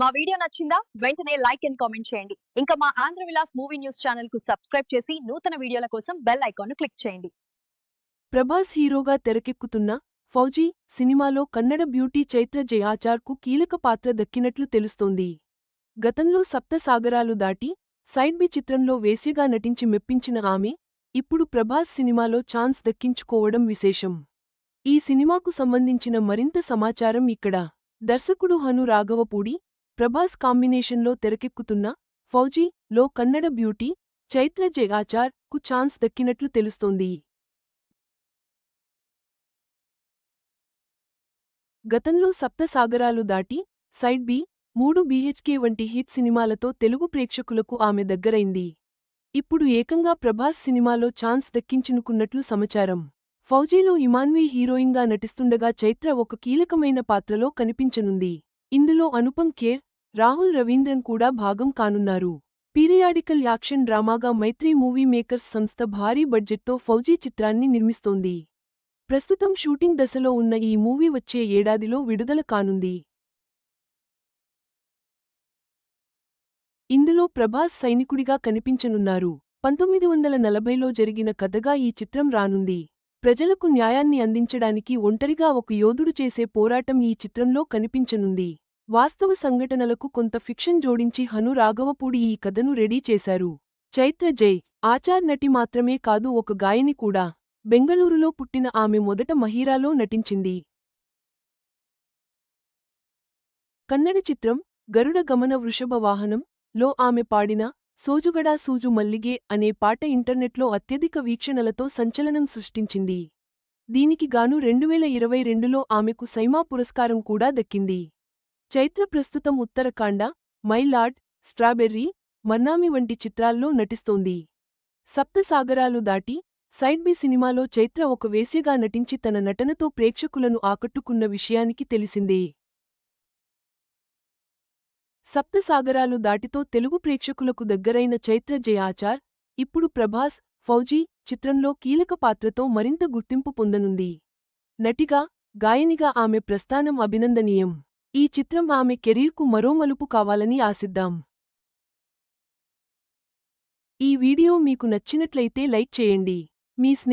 మా వీడియో నచ్చిందా? వెంటనే లైక్ అండ్ కామెంట్ చేయండి. ఇంకా మా ఆంధ్ర విలాస్ మూవీ న్యూస్ ఛానల్కు సబ్స్క్రైబ్ చేసి నూతన వీడియోల కోసం బెల్ ఐకాన్ క్లిక్ చేయండి. ప్రభాస్ హీరోగా తెరకెక్కుతున్న ఫౌజీ సినిమాలో కన్నడ బ్యూటీ చైత్ర జయాచార్కు కీలక పాత్ర దక్కినట్లు తెలుస్తోంది. గతంలో సప్త సాగరాలు దాటి సైడ్ బి చిత్రంలో వేసిగా నటించి మెప్పించిన ఆమె ఇప్పుడు ప్రభాస్ సినిమాలో ఛాన్స్ దక్కించుకోవడం విశేషం. ఈ సినిమాకు సంబంధించిన మరింత సమాచారం ఇక్కడ. దర్శకుడు హను రాఘవపూడి ప్రభాస్ కాంబినేషన్లో తెరకెక్కుతున్న ఫౌజీ లో కన్నడ బ్యూటీ చైత్ర జగాచార్కు ఛాన్స్ దక్కినట్లు తెలుస్తోంది. గతంలో సప్తసాగరాలు దాటి సైడ్ బి మూడు బీహెచ్కే వంటి హిట్ సినిమాలతో తెలుగు ప్రేక్షకులకు ఆమె దగ్గరైంది. ఇప్పుడు ఏకంగా ప్రభాస్ సినిమాలో ఛాన్స్ దక్కించుకున్నట్లు సమాచారం. ఫౌజీలో ఇమాన్వి హీరోయిన్గా నటిస్తుండగా చైత్ర ఒక కీలకమైన పాత్రలో కనిపించనుంది. ఇందులో అనుపమ్ ఖేర్ రాహుల్ రవీంద్రన్ కూడా భాగం కానున్నారు. పీరియాడికల్ యాక్షన్ డ్రామాగా మైత్రి మూవీ మేకర్స్ సంస్థ భారీ బడ్జెట్తో ఫౌజీ చిత్రాన్ని నిర్మిస్తోంది. ప్రస్తుతం షూటింగ్ దశలో ఉన్న ఈ మూవీ వచ్చే ఏడాదిలో విడుదల కానుంది. ఇందులో ప్రభాస్ సైనికుడిగా కనిపించనున్నారు. పంతొమ్మిది వందల నలభైలో జరిగిన కథగా ఈ చిత్రం రానుంది. ప్రజలకు న్యాయాన్ని అందించడానికి ఒంటరిగా ఒక యోధుడు చేసే పోరాటం ఈ చిత్రంలో కనిపించనుంది. వాస్తవ సంఘటనలకు కొంత ఫిక్షన్ జోడించి హను రాఘవపూడి ఈ కథను రెడీ చేశారు. చైత్ర జై ఆచార్ నటి మాత్రమే కాదు ఒక గాయని కూడా. బెంగళూరులో పుట్టిన ఆమె మొదట మహీరాలో నటించింది. కన్నడ చిత్రం గరుడ గమన వృషభ వాహనం లో ఆమె పాడిన సోజుగడా సూజు మల్లిగే అనే పాట ఇంటర్నెట్లో అత్యధిక వీక్షణలతో సంచలనం సృష్టించింది. దీనికి గాను రెండువేల ఇరవై రెండులో ఆమెకు సైమా పురస్కారం కూడా దక్కింది. చైత్ర ప్రస్తుతం ఉత్తరకాండ మైలాడ్ స్ట్రాబెర్రీ మన్నామి వంటి చిత్రాల్లో నటిస్తోంది. సప్తసాగరాలు దాటి సైడ్ బి సినిమాలో చైత్ర ఒక వేసిగా నటించి తన నటనతో ప్రేక్షకులను ఆకట్టుకున్న విషయానికి తెలిసిందే. సప్తసాగరాలు దాటితో తెలుగు ప్రేక్షకులకు దగ్గరైన చైత్ర జయాచార్ ఇప్పుడు ప్రభాస్ ఫౌజీ చిత్రంలో కీలక పాత్రతో మరింత గుర్తింపు పొందనుంది. నటిగా గాయనిగా ఆమె ప్రస్థానం అభినందనీయం. ఈ చిత్రం ఆమె కెరీర్కు మరో మలుపు కావాలని ఆశిద్దాం. ఈ వీడియో మీకు నచ్చినట్లయితే లైక్ చేయండి. మీ స్నేహ